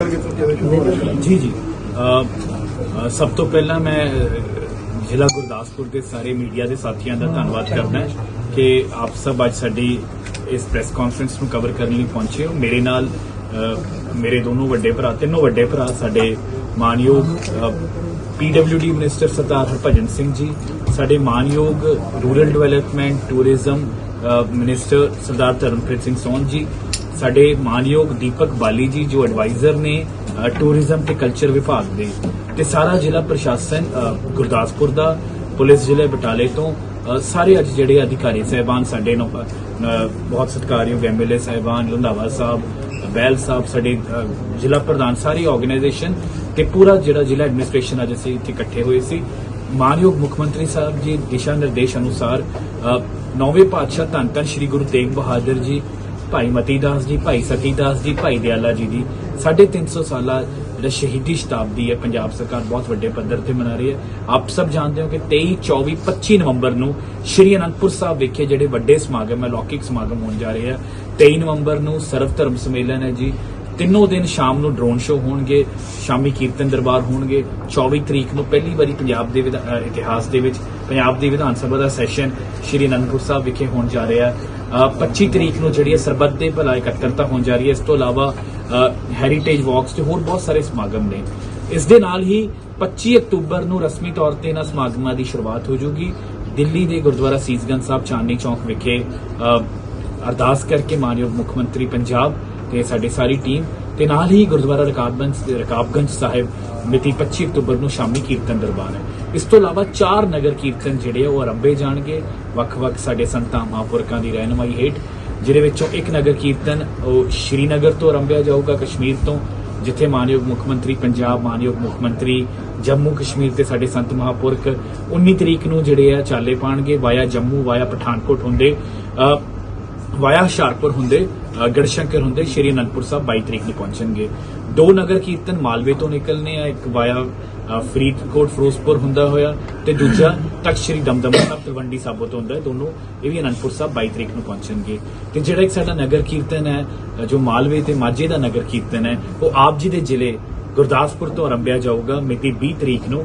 ਜੀ ਜੀ। ਸਭ ਤੋਂ ਪਹਿਲਾਂ ਮੈਂ ਜ਼ਿਲ੍ਹਾ ਗੁਰਦਾਸਪੁਰ ਦੇ ਸਾਰੇ ਮੀਡੀਆ ਦੇ ਸਾਥੀਆਂ ਦਾ ਧੰਨਵਾਦ ਕਰਦਾ ਕਿ ਆਪ ਸਭ ਅੱਜ ਸਾਡੀ ਇਸ ਪ੍ਰੈਸ ਕਾਨਫਰੰਸ ਨੂੰ ਕਵਰ ਕਰਨ ਲਈ ਪਹੁੰਚੇ ਹੋ। ਮੇਰੇ ਨਾਲ ਮੇਰੇ ਦੋਨੋਂ ਵੱਡੇ ਭਰਾ, ਤਿੰਨੋਂ ਵੱਡੇ ਭਰਾ ਸਾਡੇ ਮਾਨਯੋਗ ਪੀਡਬਲਯੂਡੀ ਮਿਨਿਸਟਰ ਸਰਦਾਰ ਹਰਭਜਨ ਸਿੰਘ ਜੀ, ਸਾਡੇ ਮਾਨਯੋਗ rural development tourism minister Sardar Dharampreet Singh Sond ji ਸਾਡੇ ਮਾਨਯੋਗ ਦੀਪਕ ਬਾਲੀ ਜੀ ਜੋ ਐਡਵਾਈਜ਼ਰ ਨੇ ਟੂਰਿਜ਼ਮ ਤੇ ਕਲਚਰ ਵਿਭਾਗ ਦੇ ਤੇ ਸਾਰਾ ਜ਼ਿਲ੍ਹਾ ਪ੍ਰਸ਼ਾਸਨ ਗੁਰਦਾਸਪੁਰ ਦਾ ਪੁਲਿਸ ਜ਼ਿਲ੍ਹੇ ਬਟਾਲੇ ਤੋਂ ਸਾਰੇ ਅੱਜ ਜਿਹੜੇ ਅਧਿਕਾਰੀ ਸਹਿਬਾਨ ਸਾਡੇ ਨੂੰ ਅ, ਬਹੁਤ ਸਤਿਕਾਰਯੋਗ ਐਮਐਲਏ ਸਹਿਬਾਨ ਲੰਧਾਵਾ ਸਾਹਿਬ ਬੈਲ ਸਾਹਿਬ ਸਾਡੇ ਜ਼ਿਲ੍ਹਾ ਪ੍ਰਧਾਨ ਸਾਰੀ ਆਰਗੇਨਾਈਜੇਸ਼ਨ ਤੇ ਪੂਰਾ ਜਿਹੜਾ ਜ਼ਿਲ੍ਹਾ ਐਡਮਿਨਿਸਟ੍ਰੇਸ਼ਨ ਅੱਜ ਅਸੀਂ ਇੱਥੇ ਇਕੱਠੇ ਹੋਏ ਸੀ। ਮਾਨਯੋਗ ਮੁੱਖ ਮੰਤਰੀ ਸਾਹਿਬ ਜੀ ਦਿਸ਼ਾ ਨਿਰਦੇਸ਼ ਅਨੁਸਾਰ ਨੌਵੇਂ ਪਾਤਸ਼ਾਹ ਧੰਨ ਧੰਨ ਸ੍ਰੀ ਗੁਰੂ ਤੇਗ ਬਹਾਦਰ ਜੀ ਭਾਈ ਮਤੀ ਦਾਸ ਜੀ, ਭਾਈ ਸਤੀ ਦਾਸ ਜੀ, ਭਾਈ ਦਿਆਲਾ ਜੀ ਦੀ 350 ਸਾਲਾ ਜਿਹੜਾ ਸ਼ਹੀਦੀ ਸ਼ਤਾਬਦੀ ਹੈ, ਪੰਜਾਬ ਸਰਕਾਰ ਬਹੁਤ ਵੱਡੇ ਪੱਧਰ ਤੇ ਮਨਾ ਰਹੀ ਹੈ। ਆਪ ਸਭ ਜਾਣਦੇ ਹੋ ਕਿ 23 24 25 ਨਵੰਬਰ ਨੂੰ ਸ਼੍ਰੀ ਅਨੰਦਪੁਰ ਸਾਹਿਬ ਵਿਖੇ ਜਿਹੜੇ ਵੱਡੇ ਸਮਾਗਮ ਹੈ, ਲੌਕਿਕ ਸਮਾਗਮ ਹੋਣ ਜਾ ਰਹੇ ਆ 23 ਨਵੰਬਰ ਨੂੰ ਸਰਵ ਧਰਮ ਸੰਮੇਲਨ ਹੈ ਜੀ। ਤਿੰਨੋਂ ਦਿਨ ਸ਼ਾਮ ਨੂੰ ਡਰੋਨ ਸ਼ੋ ਹੋਣਗੇ, ਸ਼ਾਮੀ ਕੀਰਤਨ ਦਰਬਾਰ ਹੋਣਗੇ। 24 ਤਰੀਕ ਨੂੰ ਪਹਿਲੀ ਵਾਰੀ ਪੰਜਾਬ ਦੇ ਇਤਿਹਾਸ ਦੇ ਵਿੱਚ ਪੰਜਾਬ ਦੀ ਵਿਧਾਨ ਸਭਾ ਦਾ ਸੈਸ਼ਨ ਸ਼੍ਰੀ ਅਨੰਦਪੁਰ ਸਾਹਿਬ ਵਿਖੇ ਹੋਣ ਜਾ ਰਿਹਾ ਹੈ। 25 ਤਰੀਕ ਨੂੰ ਜਿਹੜੀ ਹੈ ਸਰਬੱਤ ਦੇ ਭਲਾ ਇਕੱਤਰਤਾ ਹੋਣ ਜਾ ਰਹੀ ਹੈ। ਇਸ ਤੋਂ ਇਲਾਵਾ ਹੈਰੀਟੇਜ ਵਾਕਸ ਤੇ ਹੋਰ ਬਹੁਤ ਸਾਰੇ ਸਮਾਗਮ ਨੇ। ਇਸ ਦੇ ਨਾਲ ਹੀ 25 ਅਕਤੂਬਰ ਨੂੰ ਰਸਮੀ ਤੌਰ ਤੇ ਇਹਨਾਂ ਸਮਾਗਮਾਂ ਦੀ ਸ਼ੁਰੂਆਤ ਹੋ ਜਾਊਗੀ ਦਿੱਲੀ ਦੇ ਗੁਰਦੁਆਰਾ ਸੀਸਗੰਜ ਸਾਹਿਬ ਚਾਂਦਨੀ ਚੌਕ ਵਿਖੇ ਅਰਦਾਸ ਕਰਕੇ ਮਾਨਯੋਗ ਮੁੱਖ ਮੰਤਰੀ ਪੰਜਾਬ ਤੇ ਸਾਡੀ ਸਾਰੀ ਟੀਮ ਤੇ ਨਾਲ ਹੀ ਗੁਰਦੁਆਰਾ ਰਕਾਬਗੰਜ ਰਕਾਬਗੰਜ ਸਾਹਿਬ ਮਿਤੀ 25 ਅਕਤੂਬਰ ਨੂੰ ਸ਼ਾਮੀ ਕੀਰਤਨ ਦਰਬਾਰ ਹੈ। ਇਸ ਤੋਂ ਇਲਾਵਾ ਚਾਰ ਨਗਰ ਕੀਰਤਨ ਜਿਹੜੇ ਆ ਉਹ ਆਰੰਭੇ ਜਾਣਗੇ। ਵੱਖ-ਵੱਖ ਸਾਡੇ ਸੰਤਾਂ ਮਹਾਂਪੁਰਖਾਂ ਦੀ ਰਹਿਨਮਾਈ ਹੇਠ, ਜਿਹਦੇ ਵਿੱਚੋਂ ਇੱਕ ਨਗਰ ਕੀਰਤਨ, ਉਹ ਸ਼੍ਰੀਨਗਰ ਤੋਂ ਆਰੰਭਿਆ ਜਾਊਗਾ ਕਸ਼ਮੀਰ ਤੋਂ, ਜਿੱਥੇ ਮਾਨਯੋਗ ਮੁੱਖ ਮੰਤਰੀ, ਪੰਜਾਬ ਮਾਨਯੋਗ ਮੁੱਖ ਮੰਤਰੀ, ਜੰਮੂ ਕਸ਼ਮੀਰ ਤੇ ਸਾਡੇ ਸੰਤ ਮਹਾਂਪੁਰਖ 19 ਤਰੀਕ ਨੂੰ ਜਿਹੜੇ ਆ ਚਾਲੇ ਪਾਣਗੇ, ਵਾਇਆ ਜੰਮੂ, ਵਾਇਆ ਪਠਾਨਕੋਟ ਹੁੰਦੇ ਵਾਇਆ ਹੁਸ਼ਿਆਰਪੁਰ ਹੁੰਦੇ। ਗੜਸ਼ੰਕਰ ਹੁੰਦੇ ਸ਼੍ਰੀ ਅਨੰਦਪੁਰ ਸਾਹਿਬ 22 ਤਰੀਕ ਨੂੰ ਪਹੁੰਚਣਗੇ। ਦੋ ਨਗਰ ਕੀਰਤਨ ਮਾਲਵੇ ਤੋਂ ਨਿਕਲਨੇ ਆ, ਇੱਕ ਵਾਇਆ ਫਰੀਦਕੋਟ, ਫਿਰੋਜ਼ਪੁਰ ਹੁੰਦਾ ਹੋਇਆ ਤੇ ਦੂਜਾ ਤਖਤ ਸ਼੍ਰੀ ਦਮਦਮਾ ਸਾਹਿਬ, ਤਲਵੰਡੀ ਸਾਬੋ ਤੋਂ ਹੁੰਦਾ ਹੈ। ਦੋਨੋਂ ਇਹ ਵੀ ਅਨੰਦਪੁਰ ਸਾਹਿਬ 22 ਤਰੀਕ ਨੂੰ ਪਹੁੰਚਣਗੇ। ਤੇ ਜਿਹੜਾ ਇੱਕ ਸਾਡਾ ਨਗਰ ਕੀਰਤਨ ਹੈ ਜੋ ਮਾਲਵੇ ਤੇ ਮਾਝੇ ਦਾ ਨਗਰ ਕੀਰਤਨ ਹੈ, ਉਹ ਆਪ ਜੀ ਦੇ ਜ਼ਿਲ੍ਹੇ ਗੁਰਦਾਸਪੁਰ ਤੋਂ ਆਰੰਭਿਆ ਜਾਊਗਾ ਮਿਤੀ 20 ਤਰੀਕ ਨੂੰ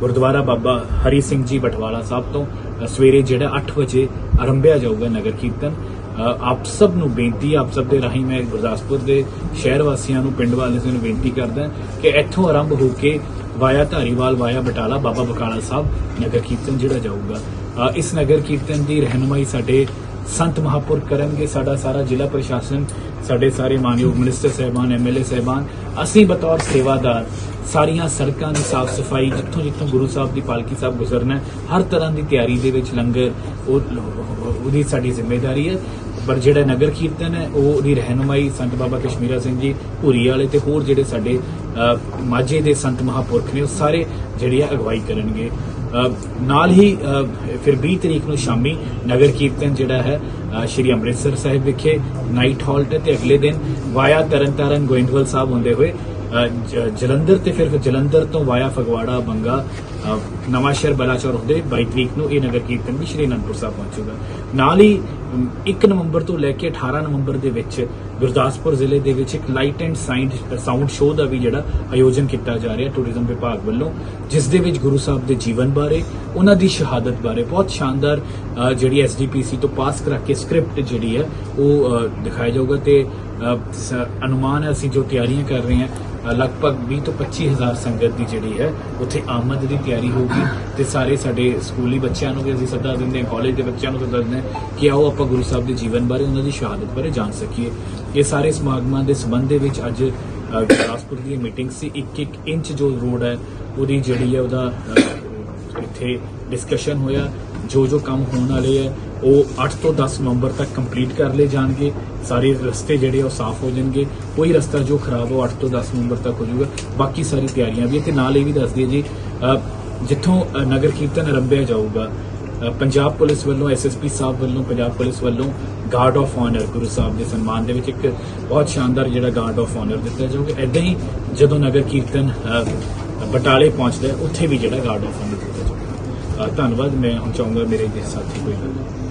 ਗੁਰਦੁਆਰਾ ਬਾਬਾ ਹਰੀ ਸਿੰਘ ਜੀ ਬਟਵਾਲਾ ਸਾਹਿਬ ਤੋਂ ਸਵੇਰੇ ਜਿਹੜਾ 8 ਵਜੇ ਆਰੰਭਿਆ ਜਾਊਗਾ ਨਗਰ ਕੀਰਤਨ। ਆਪ ਸਭ ਨੂੰ ਬੇਨਤੀ ਹੈ, ਆਪ ਸਭ ਦੇ ਰਾਹੀਂ ਮੈਂ ਗੁਰਦਾਸਪੁਰ ਦੇ ਸ਼ਹਿਰ ਵਾਸੀਆਂ ਨੂੰ ਪਿੰਡ ਵਾਲਿਆਂ ਨੂੰ ਬੇਨਤੀ ਕਰਦਾ ਕਿ ਇੱਥੋਂ ਆਰੰਭ ਹੋ ਕੇ ਵਾਇਆ ਧਾਰੀਵਾਲ ਵਾਇਆ ਬਟਾਲਾ ਬਾਬਾ ਬਕਾਲਾ ਸਾਹਿਬ ਨਗਰ ਕੀਰਤਨ ਜਿਹੜਾ ਜਾਊਗਾ। ਇਸ ਨਗਰ ਕੀਰਤਨ ਦੀ ਰਹਿਨਮਾਈ ਸਾਡੇ ਸੰਤ ਮਹਾਪੁਰ ਕਰਨਗੇ ਸਾਡਾ ਸਾਰਾ ਜ਼ਿਲ੍ਹਾ ਪ੍ਰਸ਼ਾਸਨ ਸਾਡੇ ਸਾਰੇ ਮਾਨਯੋਗ ਮਿਨਿਸਟਰ ਸਹਿਬਾਨ ਐਮਐਲਏ ਸਹਿਬਾਨ ਅਸੀਂ ਬਤੌਰ ਸੇਵਾਦਾਰ ਸਾਰੀਆਂ ਸੜਕਾਂ ਦੀ ਸਾਫ਼ ਸਫ਼ਾਈ ਜਿੱਥੋਂ ਜਿੱਥੋਂ ਗੁਰੂ ਸਾਹਿਬ ਦੀ ਪਾਲਕੀ ਸਾਹਿਬ ਗੁਜ਼ਰਨਾ ਹਰ ਤਰ੍ਹਾਂ ਦੀ ਤਿਆਰੀ ਦੇ ਵਿੱਚ ਲੰਗਰ ਉਹ ਉਹਦੀ ਸਾਡੀ ਜ਼ਿੰਮੇਵਾਰੀ ਹੈ। ਪਰ ਜਿਹੜਾ ਨਗਰ ਕੀਰਤਨ ਹੈ, ਉਹ ਉਹਦੀ ਰਹਿਨਮਾਈ ਸੰਤ ਬਾਬਾ ਕਸ਼ਮੀਰਾ ਸਿੰਘ ਜੀ ਭੂਰੀ ਵਾਲੇ ਤੇ ਹੋਰ ਜਿਹੜੇ ਸਾਡੇ ਮਾਝੇ ਦੇ ਸੰਤ ਮਹਾਪੁਰਖ ਨੇ, ਉਹ ਸਾਰੇ ਜਿਹੜੀ ਆ ਅਗਵਾਈ ਕਰਨਗੇ। ਨਾਲ ਹੀ ਫਿਰ 20 ਤਰੀਕ ਨੂੰ ਸ਼ਾਮੀ ਨਗਰ ਕੀਰਤਨ ਜਿਹੜਾ ਹੈ ਸ਼੍ਰੀ ਅੰਮ੍ਰਿਤਸਰ ਸਾਹਿਬ ਵਿਖੇ ਨਾਈਟ ਹਾਲਟ ਤੇ ਅਗਲੇ ਦਿਨ ਵਾਇਆ ਤਰਨਤਾਰਨ ਗੋਇੰਦਵਾਲ ਸਾਹਿਬ ਹੁੰਦੇ ਹੋਏ ਜਲੰਧਰ ਤੇ ਫਿਰ ਜਲੰਧਰ ਤੋਂ ਵਾਇਆ ਫਗਵਾੜਾ ਬੰਗਾ ਅ, ਨਵਾਂ ਸ਼ਹਿਰ ਬਲਾਚੌਰ ਹੁੰਦੇ 22 ਤਰੀਕ ਨੂੰ ਇਹ ਨਗਰ ਕੀਰਤਨ ਵੀ ਸ਼੍ਰੀ ਅਨੰਦਪੁਰ ਸਾਹਿਬ ਪਹੁੰਚੂਗਾ। ਨਾਲ ਹੀ ਅਮ, 1 ਨਵੰਬਰ ਤੋਂ ਲੈ ਕੇ 18 ਨਵੰਬਰ ਦੇ ਵਿੱਚ ਗੁਰਦਾਸਪੁਰ ਜ਼ਿਲ੍ਹੇ ਦੇ ਵਿੱਚ ਇੱਕ light and sound sound show ਦਾ ਵੀ ਜਿਹੜਾ ਆਯੋਜਨ ਕੀਤਾ ਜਾ ਰਿਹਾ ਟੂਰਿਜ਼ਮ ਵਿਭਾਗ ਵੱਲੋਂ ਜਿਸ ਦੇ ਵਿੱਚ ਗੁਰੂ ਸਾਹਿਬ ਦੇ ਜੀਵਨ ਬਾਰੇ ਉਹਨਾਂ ਦੀ ਸ਼ਹਾਦਤ ਬਾਰੇ ਬਹੁਤ ਸ਼ਾਨਦਾਰ ਅ, ਜਿਹੜੀ ਐਸਜੀਪੀਸੀ ਤੋਂ ਪਾਸ ਕਰਾ ਕੇ ਸਕ੍ਰਿਪਟ ਜਿਹੜੀ ਹੈ ਉਹ ਦਿਖਾਇਆ ਜਾਊਗਾ ਤੇ ਅਨੁਮਾਨ ਹੈ, ਅਸੀਂ ਜੋ ਤਿਆਰੀਆਂ ਕਰ ਰਹੇ ਹਾਂ ਲਗਭਗ 20 ਤੋਂ 25 ਹਜ਼ਾਰ ਸੰਗਤ ਦੀ ਜਿਹੜੀ ਹੈ, ਉੱਥੇ ਆਮਦ ਦੀ ਤਿਆਰੀ ਹੋਊਗੀ ਤੇ ਸਾਰੇ ਸਾਡੇ ਸਕੂਲੀ ਬੱਚਿਆਂ ਨੂੰ ਵੀ ਅਸੀਂ ਸੱਦਾ ਦਿੰਦੇ ਹਾਂ ਕਾਲਜ ਦੇ ਬੱਚਿਆਂ ਨੂੰ ਸੱਦਾ ਦਿੰਦੇ ਹਾਂ ਕਿ ਆਓ ਆਪਾਂ ਗੁਰੂ ਸਾਹਿਬ ਦੇ ਜੀਵਨ ਬਾਰੇ, ਉਹਨਾਂ ਦੀ ਸ਼ਹਾਦਤ ਬਾਰੇ ਜਾਣ ਸਕੀਏ। ਇਹ ਸਾਰੇ ਸਮਾਗਮਾਂ ਦੇ ਸੰਬੰਧ ਦੇ ਵਿੱਚ ਅੱਜ ਗੁਰਦਾਸਪੁਰ ਦੀ ਮੀਟਿੰਗ ਸੀ। ਇੱਕ ਇੱਕ ਇੰਚ ਜੋ ਰੋਡ ਹੈ, ਉਹਦੀ ਜਿਹੜੀ ਹੈ ਉਹਦਾ ਇੱਥੇ ਡਿਸਕਸ਼ਨ ਹੋਇਆ। ਜੋ ਜੋ ਕੰਮ ਹੋਣ ਵਾਲੇ ਹੈ, ਉਹ 8 ਤੋਂ 10 ਨਵੰਬਰ ਤੱਕ ਕੰਪਲੀਟ ਕਰ ਲਏ ਜਾਣਗੇ। ਸਾਰੇ ਰਸਤੇ ਜਿਹੜੇ ਆ, ਉਹ ਸਾਫ਼ ਹੋ ਜਾਣਗੇ। ਕੋਈ ਰਸਤਾ ਜੋ ਖਰਾਬ ਹੋ 8 ਤੋਂ 10 ਨਵੰਬਰ ਤੱਕ ਹੋ ਜਾਊਗਾ। ਬਾਕੀ ਸਾਰੀ ਤਿਆਰੀਆਂ ਵੀ ਹੈ ਤੇ ਨਾਲ ਇਹ ਵੀ ਦੱਸ ਦਈਏ ਜੀ ਜਿੱਥੋਂ ਨਗਰ ਕੀਰਤਨ ਆਰੰਭਿਆ ਜਾਊਗਾ ਪੰਜਾਬ ਪੁਲਿਸ ਵੱਲੋਂ ਐਸਐਸਪੀ ਸਾਹਿਬ ਵੱਲੋਂ, ਪੰਜਾਬ ਪੁਲਿਸ ਵੱਲੋਂ ਗਾਰਡ ਆਫ ਆਨਰ ਗੁਰੂ ਸਾਹਿਬ ਦੇ ਸਨਮਾਨ ਦੇ ਵਿੱਚ ਇੱਕ ਬਹੁਤ ਸ਼ਾਨਦਾਰ ਜਿਹੜਾ ਗਾਰਡ ਆਫ ਆਨਰ ਦਿੱਤਾ ਜਾਊਗਾ। ਐਦਾਂ ਹੀ ਜਦੋਂ ਨਗਰ ਕੀਰਤਨ ਬਟਾਲੇ ਪਹੁੰਚਦਾ ਉੱਥੇ ਵੀ ਜਿਹੜਾ ਗਾਰਡ ਆਫ ਆਨਰ ਦਿੱਤਾ ਜਾਊਗਾ। ਧੰਨਵਾਦ ਮੈਂ ਹੁਣ ਚਾਹੂੰਗਾ ਮੇਰੇ ਜੇ ਸਾਥੀ ਕੋਈ ਗੱਲ